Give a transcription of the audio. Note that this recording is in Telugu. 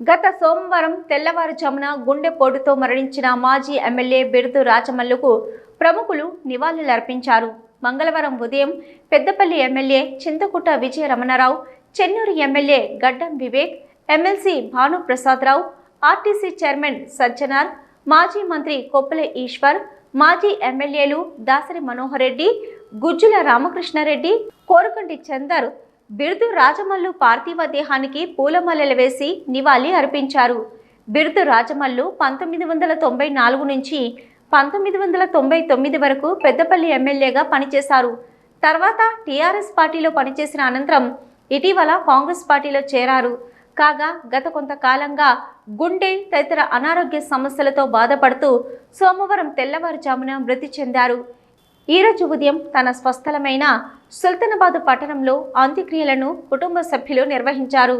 గత సోమవారం తెల్లవారుజామున గుండెపోటుతో మరణించిన మాజీ ఎమ్మెల్యే బిరుదు రాజమల్లుకు ప్రముఖులు నివాళులర్పించారు. మంగళవారం ఉదయం Peddapalli MLA Chintakutta Vijaya Ramana Rao Chennur MLA Gaddam Vivek MLC Bhanuprasada Rao RTC chairman Sajjanar మాజీ మంత్రి కొప్పుల ఈశ్వర్ మాజీ ఎమ్మెల్యేలు దాసరి మనోహర్ రెడ్డి గుజ్జుల రామకృష్ణారెడ్డి కోరుకంటి చందర్ బిరుదు రాజమల్లు పార్థివ దేహానికి పూలమల్లెలు వేసి నివాళి అర్పించారు. బిరుదు రాజమల్లు పంతొమ్మిది వందల తొంభై నాలుగు నుంచి పంతొమ్మిది వందల తొంభై తొమ్మిది వరకు పెద్దపల్లి ఎమ్మెల్యేగా పనిచేశారు. తర్వాత టీఆర్ఎస్ పార్టీలో పనిచేసిన అనంతరం ఇటీవల కాంగ్రెస్ పార్టీలో చేరారు. కాగా గత కొంతకాలంగా గుండె తదితర అనారోగ్య సమస్యలతో బాధపడుతూ సోమవారం తెల్లవారుజామున మృతి చెందారు. ఈరోజు ఉదయం తన స్వస్థలమైన సుల్తానాబాద్ పట్టణంలో అంత్యక్రియలను కుటుంబ సభ్యులు నిర్వహించారు.